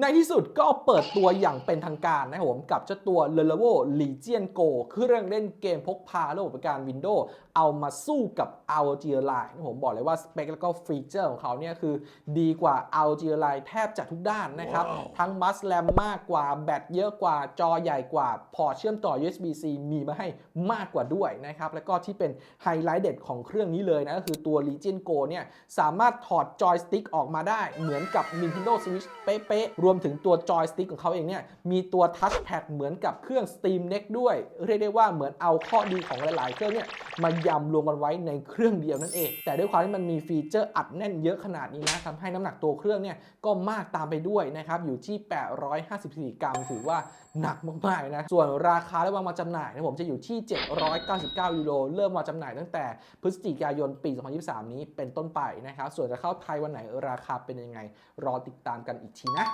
ในที่สุดก็เปิดตัวอย่างเป็นทางการนะครับผมกับเจ้าตัว Lenovo Legion Go เครื่องเล่นเกมพกพาระบบการ Windows เอามาสู้กับ ROG Line นะครับผมบอกเลยว่าสเปคแล้วก็ฟีเจอร์ของเขาเนี่ยคือดีกว่า ROG Line แทบจะทุกด้านนะครับทั้งบัสแรมมากกว่า แบตเยอะกว่าจอใหญ่กว่า พอร์ตเชื่อมต่อ USB-C มีมาให้มากกว่าด้วยนะครับ แล้วก็ที่เป็นไฮไลท์เด็ดของเครื่องนี้เลยนะก็คือตัว Legion Go เนี่ยสามารถถอดจอยสติ๊กออกมาได้เหมือนกับ Nintendo Switch เป๊ะๆรวมถึงตัวจอยสติ๊กของเขาเองเนี่ยมีตัวทัชแพดเหมือนกับเครื่อง Steam Deck ด้วย เรียกได้ว่าเหมือนเอาข้อดีของหลาย ๆ เครื่องเนี่ยมายำรวมกันไว้ในเครื่องเดียวนั่นเอง แต่ด้วยความที่มันมีฟีเจอร์อัดแน่นเยอะขนาดนี้นะทำให้น้ำหนักตัวเครื่องเนี่ยก็มากตามไปด้วยนะครับอยู่ที่ 854 กรัม ถือว่าหนักมาก ๆ นะ ส่วนราคาและวางมาจำหน่ายนะผมจะอยู่ที่ 799 ยูโรเริ่มมาจำหน่ายตั้งแต่พฤศจิกายนปี 2023 นี้เป็นต้นไปนะครับส่วนจะเข้าไทยวันไหนราคาเป็นยังไง รอติดตามกันอีกทีนะ